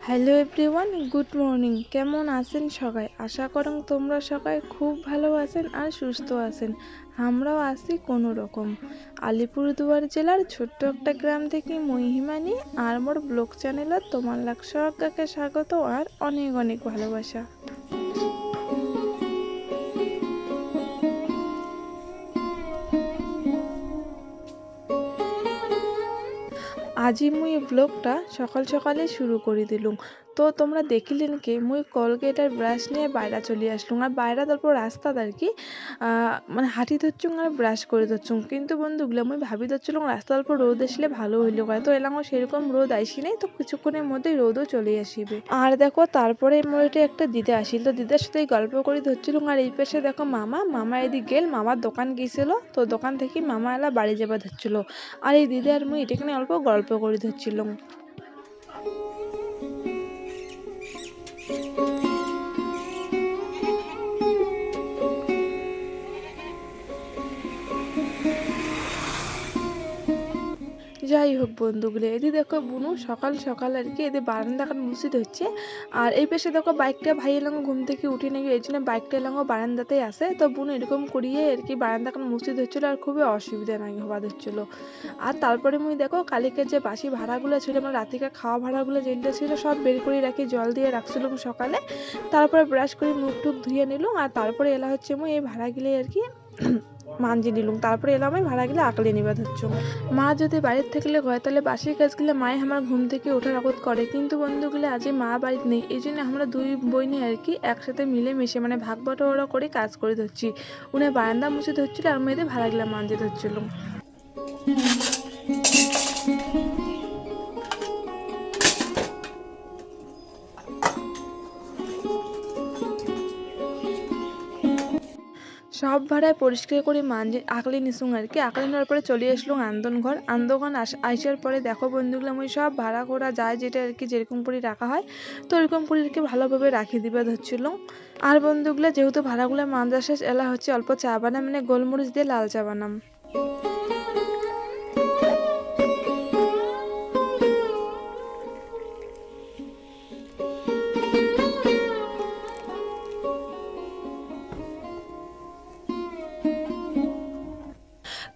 Hello everyone good morning কেমন আছেন সবাই? আশা করুন তোমরা সবাই খুব ভালো আছেন আর সুস্থ আছেন। আমরাও আছি কোনো রকম। আলিপুরদুয়ার জেলার ছোট্ট একটা গ্রাম থেকে মহিমানি আর মোর ব্লগ চ্যানেলত তোমার লাখ সবাইকে স্বাগত আর অনেক অনেক ভালোবাসা। আজি মুই ব্লগটা সকাল সকালে শুরু করে দিলুম। তো তোমরা দেখিলেন কি, মুই কলগেট আর ব্রাশ নিয়ে বাইরে চলে আসলুম। আর বাইরে তারপর রাস্তাত আর কি মানে হাঁটি ধরছুম আর ব্রাশ করে ধরছুম। কিন্তু বন্ধুগুলো মুই ভাবি ধরছিলাম রাস্তার উপর রোদ আসলে ভালো হইল কয় তো এলাম সেরকম রোদ আইসি নাই, তো কিছুক্ষণের মধ্যেই রোদও চলে আসিবে। আর দেখো, তারপরে মোর এটা একটা দিদা আসিল। তো দিদার সাথে গল্প করে ধরছিলাম। আর এই পাশে দেখো মামা মামা এদিক গেল, মামার দোকান গিয়েছিল তো দোকান থেকে মামা এলা বাড়ি যাবা ধরছিল। আর এই দিদি আর মুই এটাখানে অল্প গল্প করে ধরছিলাম। যাই হোক বন্ধুগুলো এদি দেখো বুনু সকাল সকাল আর কি এদের বারান্দা এখন মুসিদ হচ্ছে। আর এই পাশে দেখো বাইকটা ভাই এলাঙ্গো ঘুম থেকে উঠে নাকি এই জন্য বাইকটা এলাঙ্গো বারান্দাতেই আসে তো বুনু এরকম করিয়ে আর কি বারান্দা এখন মুসিদ হচ্ছিল আর খুবই অসুবিধা নাকি হওয়া হচ্ছিল। আর তারপরে মুই দেখো কালকে যে বাসি ভাড়াগুলো ছিল আমার রাতিকা খাওয়া ভাড়াগুলো যেগুলো ছিল সব বের করে রাখি, জল দিয়ে রাখছিলাম সকালে। তারপরে ব্রাশ করে মুখ টুক ধুয়ে নিলাম আর তারপরে এলা হচ্ছে মুই এই ভাড়াগুলো আর কি মানজি নিলুম। তারপরে এলাম আমি ভাড়া গেলে আকলে নিবা ধরছ মা যদি বাড়ির থাকলে হয় তাহলে বাসির কাজগুলো মায়ে আমার ঘুম থেকে ওঠার আগত করে। কিন্তু বন্ধুগুলো আজ মা বাড়িতে নেই। এই জন্য আমরা দুই বইনি আর কি একসাথে মিলে মিশে মানে ভাগ বাটোয়ারা করে কাজ করে ধরছি। উনি বারান্দা মুছে ধরছিল আর মেয়েদের ভাড়া গেলে মানজি ধরছিল। সব ভাড়ায় পরিষ্কার করে মাঞ্জি আঁকলে নিসুং আর কি। আঁকলে নেওয়ার পরে চলে আসলো আন্দন ঘর আন্দোঘর আসার পরে দেখো বন্ধুগুলো, আমি সব ভাড়া করা যায় যেটা আর কি যেরকম করে রাখা হয়, তো ওরকম করে আর কি ভালোভাবে রাখিয়ে দিবে ধরছিল। আর বন্ধুগুলো, যেহেতু ভাড়াগুলো মাঞ্জা শেষ এলা হচ্ছে অল্প চা বানাম মানে গোলমরিচ দিয়ে লাল চা বানাম।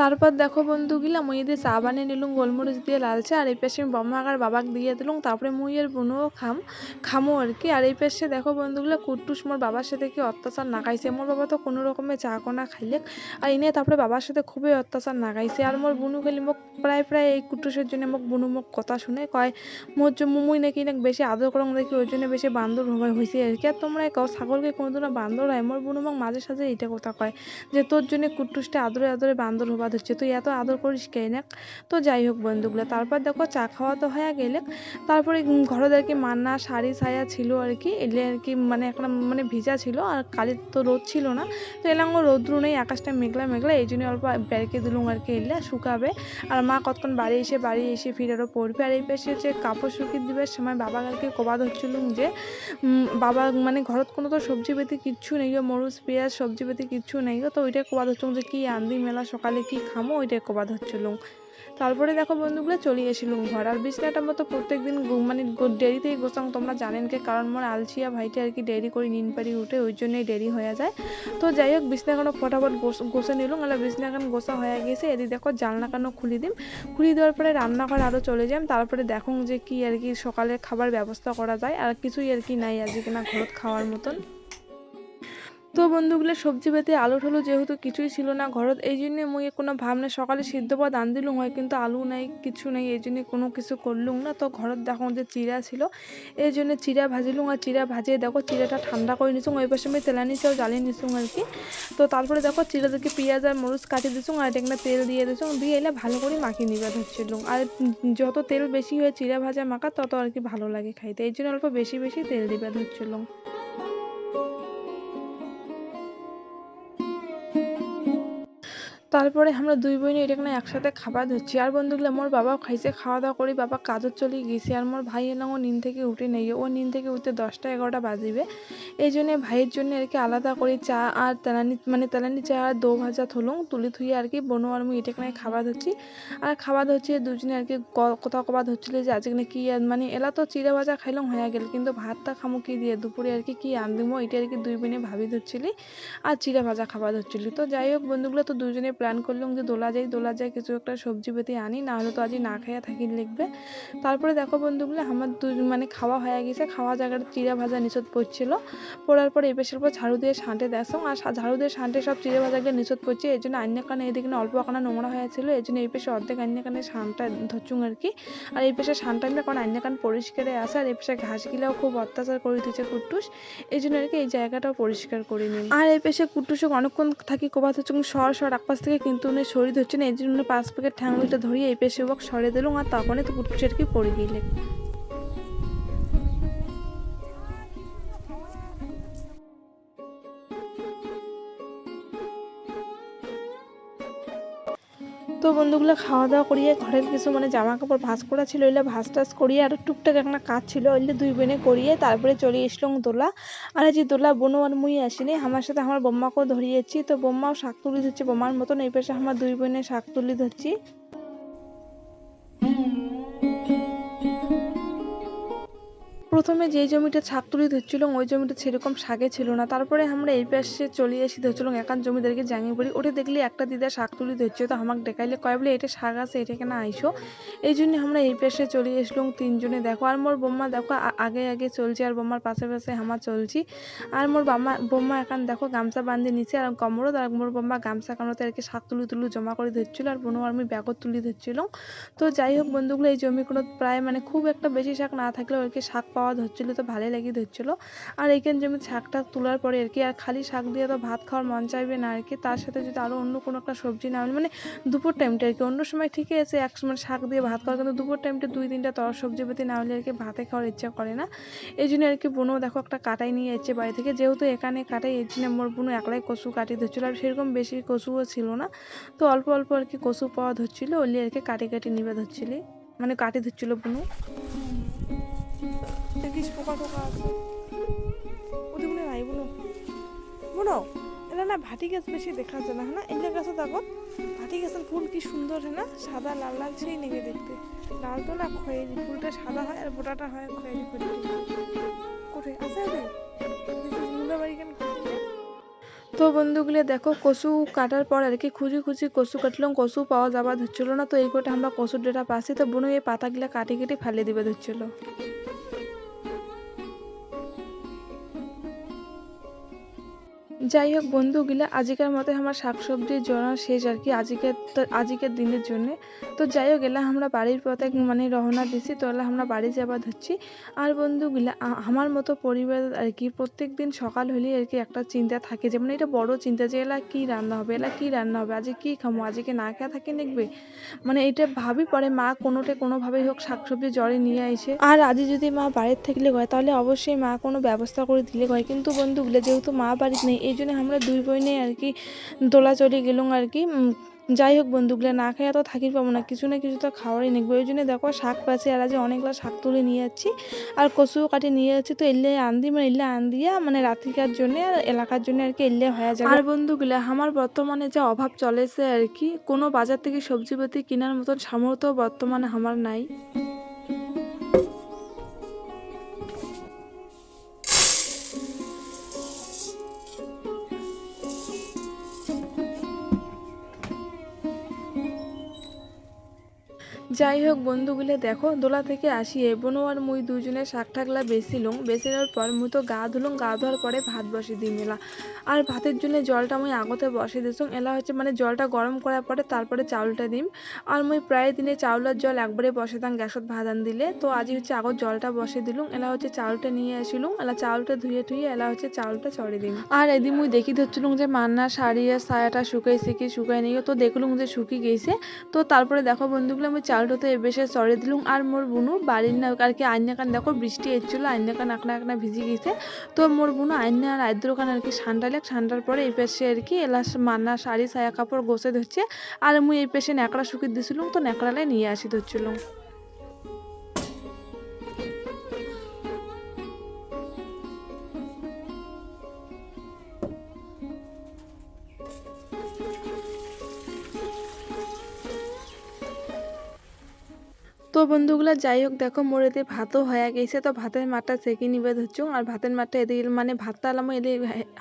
তারপর দেখো বন্ধুগুলা মুই দিয়ে চা বানিয়ে নিলুম, গোলমরিচ দিয়ে লাল চা, আর এই পাশে বম্মা আর বাবাকে দিয়ে দিলুম, তারপরে মুই আর বোনও খাম, খামো আর কি। আর এই পাশে দেখো বন্ধুগুলা কুট্টুস মোর বাবার সাথে কি অত্যাচার নাগাইছে। মোর বাবা তো কোনো রকমে চা কোনা খাইলে আর এনে তারপরে বাবার সাথে খুবই অত্যাচার নাগাইছে। আর মোর বুনু খালি মোক প্রায় প্রায় এই কুট্টুসের জন্য মোক বুনু মোক কথা শুনে কয়, মোর মুই নাকি নাকি বেশি আদর করং দেখি ওই জন্য বেশি বান্দর হয়েছে আর কি। আর তোমরা কও, ছাগলকে কোনোদিনও বান্দর হয়। মোর বুনু মোক মাঝে সাঝে এইটা কথা কয় যে, তোর জন্য কুট্টুসটা আদরে আদরে বান্দর হবা ধরছে তুই এত আদর করিস কে না তো যাই হোক বন্ধুগুলো, তারপর দেখো চা খাওয়া তো হয়ে গেলে, তারপরে ঘরে আর কি মান্না, শাড়ি, ছায়া ছিল আর কি এলে আর কি মানে একটা মানে ভিজা ছিল, আর কালির তো রোদ ছিল না, তো এলাম রৌদ্র নেই, আকাশটা মেঘলা মেঘলা, এই জন্য অল্প বেরকে দিলুম আর কি এলে শুকাবে, আর মা কতক্ষণ বাড়ি এসে বাড়ি এসে ফিরেরও পড়বে, আর এই পাশে যে কাপড় শুকিয়ে দিবার সময় বাবা আর কি কবা ধরছিলুম যে বাবা মানে ঘরত কোনো তো সবজি পেতে কিচ্ছু নেই গো মরুচ পেঁয়াজ, সবজি পেতে কিচ্ছু নেই গো, তো ওইটাই কবাদ ধরছিলাম যে, কি আনবি মেলা সকালে কি খামো? ওইটাই কবা ধরছিলুম তারপরে দেখো বন্ধুগুলো, চলে এসেছিলুম ঘর। আর বিছনাটা মতো প্রত্যেক দিন মানে দেরিতেই গোসাং তোমরা জানেন কে, কারণ মোর আলছিয়া ভাইটা আর কি ডেরি করে, নিন পারি উঠে, ওই জন্যই দেরি হয়ে যায়। তো যাই হোক বিছনাখানো ফটাফট গোছে নিলুম। আলা বিছনাখান গোসা হয়ে গেছে। এদিকে দেখো জানলাখানো খুলি দিম? খুলি দেওয়ার পরে রান্নাঘর আরও চলে যাম তারপরে দেখো যে কি আর কি সকালে খাবার ব্যবস্থা করা যায়। আর কিছুই আর কি নাই আজকে না ঘরত খাওয়ার মতন। তো বন্ধুগুলো, সবজি পেতে আলু ঠালু যেহেতু কিছুই ছিল না ঘরত, এই জন্য মুই কোনো ভাবনা সকালে সিদ্ধ পদ আন দিলুম হয়, কিন্তু আলু নাই, কিছু নাই, এই জন্য কোনো কিছু করলুম না। তো ঘরত দেখো যে চিরা ছিল, এই জন্য চিরা ভাজিলুম আর চিরা ভাজিয়ে দেখো চিরাটা ঠান্ডা করে নিছুং ওই পাশে আমি তেলানি চাও জ্বালিয়ে নিছুং আর কি। তো তারপরে দেখো চিরা থেকে পেঁয়াজ আর মরিচ কাটি দিছুং আর একটা তেল দিয়ে দিছুং দিয়ে এলে ভালো করে মাখিয়ে নিবা ধরছিলুম। আর যত তেল বেশি হয় চিরা ভাজা মাখা, তত আর কি ভালো লাগে খাইতে, এই জন্য অল্প বেশি বেশি তেল দিবা ধরছিলুম। তারপরে আমরা দুই বোনে এখানে একসাথে খাবার ধরছি। আর বন্ধুগুলো মোর বাবাও খাইছে খাওয়া দাওয়া করি, বাবা কাজত চলে গেছে, আর মোর ভাই এলাম, ও নিন থেকে উঠে নেই, ও নিন থেকে উঠতে দশটা এগারোটা বাজিবে। এই জন্য ভাইয়ের জন্য আর কি আলাদা করে চা আর তেলানি মানে তেলানি চা আর দো ভাজা থলুং, তুলি থুয়ে আর কি বনু আর মুই এটা এখানে খাবার ধরছি। আর খাবার ধরছি দুজনে আর কি ক- কথা কবার ধরছিল যে আজকে নাকি মানে এলা তো চিড়ে ভাজা খাইলাম হয়ে গেল, কিন্তু ভাতটা খামো কি দিয়ে, দুপুরে আর কি কি আনদিমো, এটা আর কি দুই বোনে ভাবি ধরছিলি, আর চিড়া ভাজা খাবার ধরছিলি। তো যাই হোক বন্ধুগুলো, তো দুজনে প্ল্যান করলাম যে দোলা যাই দোলা যাই কিছু একটা সবজি পেতে আনি না হলে তো আজ না খাইয়া থাকি লিখবে। তারপরে দেখো বন্ধুগুলো, আমার দু মানে খাওয়া হয়ে গেছে, খাওয়া জায়গাটা চিড়া ভাজা নিচত পড়ছিল। পড়ার পর এই পেশের পর ঝাড়ু দিয়ে ছাঁটে দেখো, আর ঝাড়ু দিয়ে ছাঁটে সব চিড়ে ভাজাগুলো নিচত পড়ছে, এই জন্য আন্য কানে এদিকে অল্প কানা নোংরা হয়েছিল, এই জন্য এই পেশে অর্ধেক আন্য কানে সানটা ধরছুং আর কি। আর এই পেশে সানটা না কারণ আন্য কান পরিষ্কারে আসে, আর এই পেশে ঘাস গিলাও খুব অত্যাচার করে দিচ্ছে কুট্টুস, এই জন্য আর কি এই জায়গাটাও পরিষ্কার করে নিন আর এই পেশে কুট্টুসক অনেকক্ষণ থাকি কোবাত হচ্ছে, সর সর একপাশ থেকে কিন্তু উনি শরীর হচ্ছে না এই জন্য পাঁচ প্যাকেট ঠ্যাং ধরিয়ে এই পেশে বক সরে দিলুম আর তখনই তো কুট্টুসের কি পড়ে গেলে বন্ধুগুলো খাওয়া দাওয়া করিয়ে ঘরের কিছু মানে জামা কাপড় ভাঁজ করা ছিল ওইলে ভাঁজ টাজ করিয়ে আর টুকটাক একটা কাজ ছিল ওইলে দুই বোনে করিয়ে তারপরে চলে এসলাম দোলা। আর যে দোলা বোনও আর মুই আসিনি, আমার সাথে আমার বোম্মাকেও ধরিয়েছি, তো বোম্মাও শাক তুলি ধরছে বোম্মার মতন, এই পাশে আমার দুই বোনে শাক তুলি ধরছি। প্রথমে যেই জমিটা শাক তুলি ধরছিলাম, ওই জমিটা সেরকম শাকে ছিল না। তারপরে আমরা এই পাশে চলে এসে ধরছিলাম, একান জমিদারকে জাঙিয়ে পড়ি। ওটা দেখলি একটা দিদা শাক তুলি ধরছে, তো আমাকে দেখাইলে কয়, বলে, এটা শাক আছে, এটা কেন আইসো? এই জন্য আমরা এই পাশে চলে এসলাম তিনজনে। দেখো, আর মোর বোম্মা, দেখো আগে আগে চলছে, আর বোম্মার পাশে পাশে আমার চলছি। আর মোর বাম্মা, বোম্মা এখন দেখো, গামছা বান্ধে নিচে, আর কমরও আর মোর বোম্মা গামছা কামড়তে আর কি শাক তুলি তুলু জমা করে ধরছিল, আর বোনও আমি ব্যাগও তুলি ধরছিলাম তো যাই হোক বন্ধুগুলো, এই জমিগুলো প্রায় মানে খুব একটা বেশি শাক না থাকলেও আর কি শাক পাওয়া ধরছিল তো ভালোই লাগি ধরছিল। আর এইখানে জমি শাক টাক তোলার পরে আর কি, আর খালি শাক দিয়ে তো ভাত খাওয়ার মন চাইবে না আর কি, তার সাথে যদি আরও অন্য কোনো একটা সবজি না মানে দুপুর টাইমটা আর কি, অন্য সময় ঠিকই আছে, এক সময় শাক দিয়ে ভাত খাওয়া কিন্তু দুপুর টাইমটা দুই তিনটা তর সবজি পাতি না হলে আর কি ভাতে খাওয়ার ইচ্ছা করে না। এই জন্য আর কি বোনও দেখো একটা কাটাই নিয়ে যাচ্ছে বাড়ি থেকে, যেহেতু এখানে কাটাই, এই জন্য মোর বোনও একলাই কচু কাটিয়ে ধরছিল, আর সেরকম বেশি কচুও ছিল না। তো অল্প অল্প আর কি কচু পাওয়া ধরছিল, ওলি আর কি কাটি কাটি নিবে ধরছিলি মানে কাটি ধরছিল বুনু দেখিস পোকা টোকা আছে। ওটি বলে নাই বুনু বুনু এটা না ভাটি গাছ বেশি দেখা যায় না হ্যাঁ না? এগুলো গাছে দেখো, ভাটি গাছের ফুল কি সুন্দর হ্যাঁ না? সাদা, লাল লাল, সেই নেগে দেখতে। লাল তো না খয়েরি, ফুলটা সাদা হয় আর বোটাটা হয় খয়েরি খয়েরি। কোথায়? আছে ওদের বাড়ি কেন? তো বন্ধুগুলো দেখো, কচু কাটার পর আর কি খুঁজি খুঁজি কচু কাটলাম, কচু পাওয়া যাবা ধরছিল না, তো এই কোটা আমরা কচুর ডেটা পাচ্ছি, তো বোনো এই পাতাগুলো কাটি কেটে ফেলে দিবে ধরছিল। যাই হোক বন্ধুগুলা আজকের মতো আমার শাকসবজির জন্য শেষ আর কি। আজকের তো- আজকের দিনের জন্য। তো যাই হোক এলা আমরা বাড়ির পথে মানে রওনা দিছি, তো আমরা বাড়ি যাবা ধরছি। আর বন্ধুগুলা আমার মতো পরিবার আর কি, প্রত্যেক দিন সকাল হলে আর কি একটা চিন্তা থাকে। যে মানে এটা বড় চিন্তা যে, এলা কী রান্না হবে, এলা কী রান্না হবে, আজকে কী খামো, আজকে না খেয়ে থাকে দেখবে? মানে এটা ভাবি পরে মা কোনোটা কোনোভাবেই হোক শাকসবজি জলে নিয়ে আসে আর আজ যদি মা বাড়ির থাকলে হয় তাহলে অবশ্যই মা কোনো ব্যবস্থা করে দিলে হয় কিন্তু বন্ধুগুলো যেহেতু মা বাড়িতে নেই এই জন্য আমরা দুই বোনে আর কি দোলা চলে গেলাম আর কি। যাই হোক বন্ধুগুলো না খাইয়া তো থাকি পাবো না, কিছু না কিছু তো খাওয়ারই নেই। ওই জন্য দেখো, শাক পাচ্ছি আর আজ অনেকগুলো শাক তুলে নিয়ে যাচ্ছি। আর কচুও কাটি নিয়ে যাচ্ছি, তো এলে আন্দি মানে এলে আন্দিয়া মানে রাত্রিকার জন্য আর এলাকার জন্য আর কি এলে হয়ে যাবে। আর বন্ধুগুলো আমার বর্তমানে যে অভাব চলেছে আর কি, কোনো বাজার থেকে সবজিপাতি কেনার মতন সামর্থ্য বর্তমানে আমার নাই। যাই হোক বন্ধুগুলো দেখো, দোলা থেকে আসি এ বোনো আর মুই দুজনে শাক ঠাকলা বেছিলুম বেছিনোর পর মুই তো গা ধুলুম, গা ধোয়ার পরে ভাত বসে দিই মেলা আর ভাতের জন্য জলটা মুই আগতে বসে দিছুম এলা হচ্ছে মানে জলটা গরম করার পরে তারপরে চাউলটা দিম। আর মুই প্রায় দিনে চাউলের জল একবারে বসে দাম গ্যাসত আন দিলে। তো আজি হচ্ছে আগত জলটা বসে দিলুম, এলা হচ্ছে চাউলটা নিয়ে আসিলুম। এলা চাউলটা ধুয়ে ধুয়ে এলা হচ্ছে চাউলটা চড়ে দিম। আর এদিন মুই দেখি ধরছিলুম যে মান্না শাড়ি আর সায়াটা শুকাইছে কি শুকাই নেই তো দেখলুম যে শুকি গেছে। তো তারপরে দেখো বন্ধুগুলো আমি চাউল আলটোতে এবেসে চড়ে দিলুম। আর মোর বুনু বাড়ির না আর কি আইনাকান দেখো বৃষ্টি এসেছিল আইনাকান আকনা আকনা ভিজে গেছে। তো মোর বুনু আইনা আর আইদ্রকান আর কি ঠান্ডালে ঠান্ডার পরে এই পেশে আর কি এলাস মান্না, শাড়ি সায়া কাপড় গোছে ধরছে। আর মুই এই পেশে ন্যাকড়া শুকিয়ে দিছিলাম, তো ন্যাকড়ালে নিয়ে আসি ধরছিলুম। তো বন্ধুগুলা, যাই হোক, দেখো, মোর এতে ভাতও হয়ে গেছে। তো ভাতের মাঠটা সেঁকে নিবে ধরছো। আর ভাতের মাঠটা এদিকে মানে ভাতটা আলাম এলে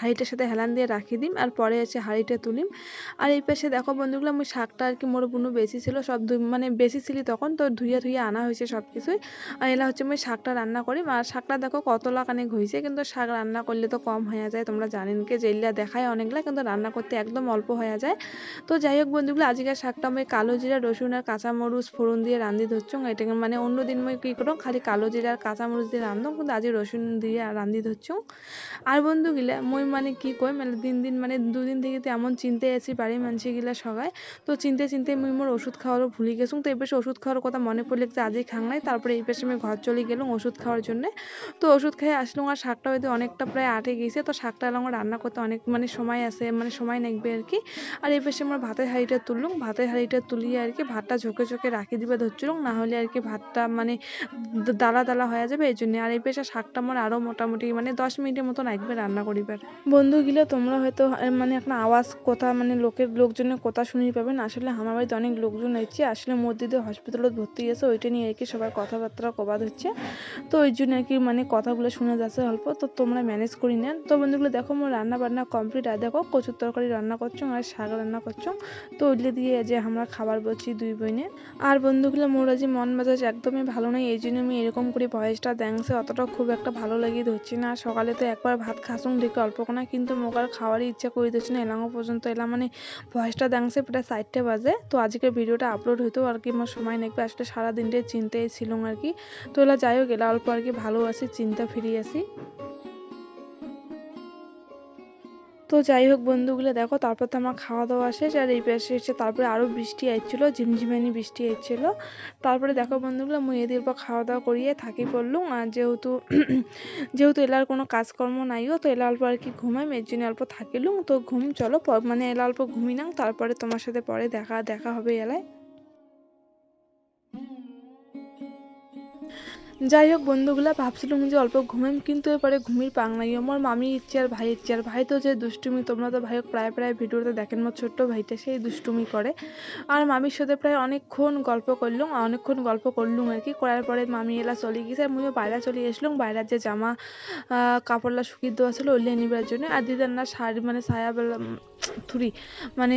হাঁড়িটার সাথে হেলান দিয়ে রাখি দিম। আর পরে এসে হাঁড়িটা তুলিম। আর এই পাশে দেখো বন্ধুগুলো আমি শাকটা আর কি মোর বুনু বেশি ছিল সব মানে বেশি ছিলি তখন, তো ধুইয়া ধুইয়া আনা হয়েছে সব কিছুই আর এলা হচ্ছে আমি শাকটা রান্না করি আর শাকটা দেখো কতলা কানেক হয়েছে কিন্তু শাক রান্না করলে তো কম হয়ে যায়, তোমরা জানেন কি যেগুলা দেখায় অনেকগুলা কিন্তু রান্না করতে একদম অল্প হয়ে যায়। তো যাই হোক বন্ধুগুলো, আজকের শাকটা আমি কালো জিরা, রসুন আর কাঁচামরিচ ফোড়ন দিয়ে রান্ধি ধরছো। এটা মানে অন্য দিন মই কী করো খালি কালো জিরা আর কাঁচামরিচ দিয়ে রান্ধো কিন্তু আজ রসুন দিয়ে রান্ধি ধরছো আর বন্ধুগুলা মই মানে কি কই মানে দিন দিন মানে দুদিন থেকে তো এমন চিনতে আছি বাড়ির মানুষগুলা সবাই। তো চিনতে চিনতে মুই মোর ওষুধ খাওয়ারও ভুলে গেছুম। তো এই পাশে ওষুধ খাওয়ার কথা মনে পড়লে যে আজই খাং নাই। তারপরে এই পেশে আমি ঘর চলে গেলাম ওষুধ খাওয়ার জন্য। তো ওষুধ খেয়ে আসলাম আর শাকটা হয়তো অনেকটা প্রায় আটে গেছে। তো শাকটা আমার রান্না করতে অনেক মানে সময় আছে মানে সময় লাগবে আর কি। আর এই পেশে আমার ভাতের হাঁড়িটা তুললুম। ভাতের হাঁড়িটা তুলিয়ে আর কি ভাতটা ঝোঁকে ঝোঁকে রাখি দিবে ধরছিলাম। না হলে আর কি ভাতটা মানে দালা দালা হয়ে যাবে, এই জন্য আর এই পেশা শাকটা আমার আরও মোটামুটি মানে দশ মিনিটের মতো লাগবে রান্না করিবার। বন্ধুগুলো, তোমরা হয়তো মানে এখন আওয়াজ কথা মানে লোকের, লোকজনের কথা শুনি পাবেন আসলে আমার বাড়িতে অনেক লোকজন এসছে, আসলে মসজিদে হসপিটালত ভর্তি গেছে, ওইটা নিয়ে আর কি সবার কথাবার্তা কবাদ হচ্ছে। তো ওই জন্য আর কি মানে কথাগুলো শোনা যাচ্ছে অল্প, তো তোমরা ম্যানেজ করি নেন তো বন্ধুগুলো, দেখো মোর রান্না বান্না কমপ্লিট আর দেখো কচুর তরকারি রান্না করছ, আর শাক রান্না করছ। তো ওইগুলো দিয়ে যে আমরা খাবার বলছি দুই বইনে আর বন্ধুগুলো, মোর আজ মন মেজাজ একদমই ভালো নয় এই জন্য আমি এরকম করে ভয়েসটা দ্যাংসে অতটা খুব একটা ভালো লাগিয়ে ধরছি না। সকালে তো একবার ভাত খাসুন দেখে অল্প কোনা কিন্তু মোকার খাওয়ারই ইচ্ছা করে দিচ্ছি না, এলাঙ্গো পর্যন্ত এলাম। মানে ভয়েসটা দ্যাংসে প্রায় চারটে বাজে, তো আজকের ভিডিওটা আপলোড হইতো আর কি আমার সময় নেই আসলে সারাদিনটাই চিন্তায় ছিলাম আর কি। তো এলা যাই হোক, এলা অল্প আর কি ভালো আছি চিন্তা ফিরিয়ে আসি। তো যাই হোক বন্ধুগুলো দেখো তারপর তো আমার খাওয়া দাওয়া শেষ, আর এই পাশে এসে তারপরে আরও বৃষ্টি আসছিল ঝিমঝিমানি বৃষ্টি আসছিল তারপরে দেখো বন্ধুগুলো মেয়েদের পর খাওয়া দাওয়া করিয়ে থাকি পড়লুম আর যেহেতু যেহেতু এলার কোনো কাজকর্ম নাইও তো এলা অল্প আর কি ঘুমাই, এর জন্য অল্প থাকিলুম। তো ঘুম, চলো মানে এলা অল্প ঘুমি নাও, তারপরে তোমার সাথে পরে দেখা দেখা হবে এলায়। যাই হোক বন্ধুগুলা, ভাবছিলাম যে অল্প ঘুমাম কিন্তু এরপরে ঘুমির পাং নাই। আমার মামি ইচ্ছে আর ভাই ইচ্ছে, আর ভাই তো যে দুষ্টুমি, তোমরা তো ভাই প্রায় প্রায় ভিডিওতে দেখেন, আমার ছোট্ট ভাইটা সেই দুষ্টুমি করে। আর মামির সাথে প্রায় অনেকক্ষণ গল্প করলুম অনেকক্ষণ গল্প করলুম আর কি। করার পরে মামি এলা চলে গেছে, আর মুইও বাইরে চলে এসলাম বাইরের যে জামা কাপড়লা শুকিয়ে দেওয়া ছিল ওইলে নিবার জন্য। আর দিদার না শাড়ি মানে সায়া থুরি। মানে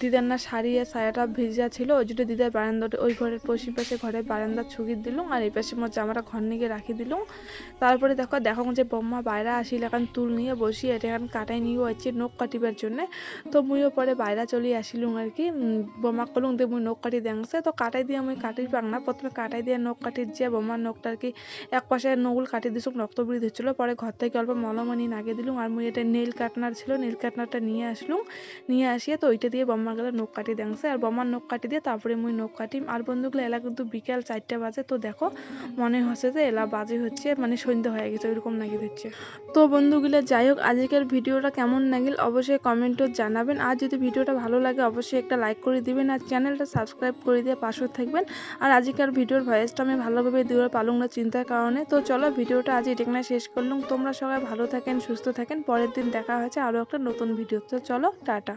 দিদার না শাড়ি আর সায়াটা ভিজা ছিল, ওই জন্য দিদার বারান্দাটা, ওই ঘরের পশ্চিম পাশে ঘরের বারান্দা ছুকিয়ে দিলুম, আর এই পাশে মোর জামাটা ঘর নিয়ে রাখি দিলুম। তারপরে দেখো দেখো যে বম্মা বাইরে আসিল, এখন তুল নিয়ে বসি, এটা এখন কাটাই নিয়ে হচ্ছে নখ কাটিবার জন্য। তো মুইও পরে বাইরে চলে আসিলুম আর কি বোমা কলুম দিয়ে মুই নখ কাটি দেংছে তো কাটাই দিয়ে আমি কাটি পাং না প্রথমে কাটাই দিয়ে নখ কাটি যে বোমার নখটা আর কি, এক পাশে নগুল কাটি দিছুম রক্ত বেরিয়ে ধরছিল। পরে ঘর থেকে অল্প মলমনি নাগে দিলুম, আর মুই এটা নেল কাটনার ছিল, নেল কাটনারটা নিয়ে আসলুম, নিয়ে আসিয়া তো ওইটা দিয়ে বম্মার গেলে নখ কাটি দেংছে আর বম্মার নখ কাটি দিয়ে তারপরে মুই নখ কাটিম আর বন্ধুগুলো, এলা কিন্তু বিকেল চারটে বাজে। তো দেখো, মনে হচ্ছে যে এলা বাজে হচ্ছে মানে সন্ধ্যে হয়ে গেছে, ওইরকম নাকি হচ্ছে। তো বন্ধুগুলো, যাই হোক, আজকের ভিডিওটা কেমন লাগিল অবশ্যই কমেন্টও জানাবেন। আর যদি ভিডিওটা ভালো লাগে, অবশ্যই একটা লাইক করে দিবেন। আর চ্যানেলটা সাবস্ক্রাইব করে দিয়ে পাশে থাকবেন। আর আজকের ভিডিওর ভয়েসটা আমি ভালোভাবে দিয়ে পালুম না চিন্তার কারণে। তো চলো, ভিডিওটা আজ এটাকে শেষ করলাম। তোমরা সবাই ভালো থাকেন, সুস্থ থাকেন। পরের দিন দেখা হয়েছে আরও একটা নতুন ভিডিও তো চলো টাটা।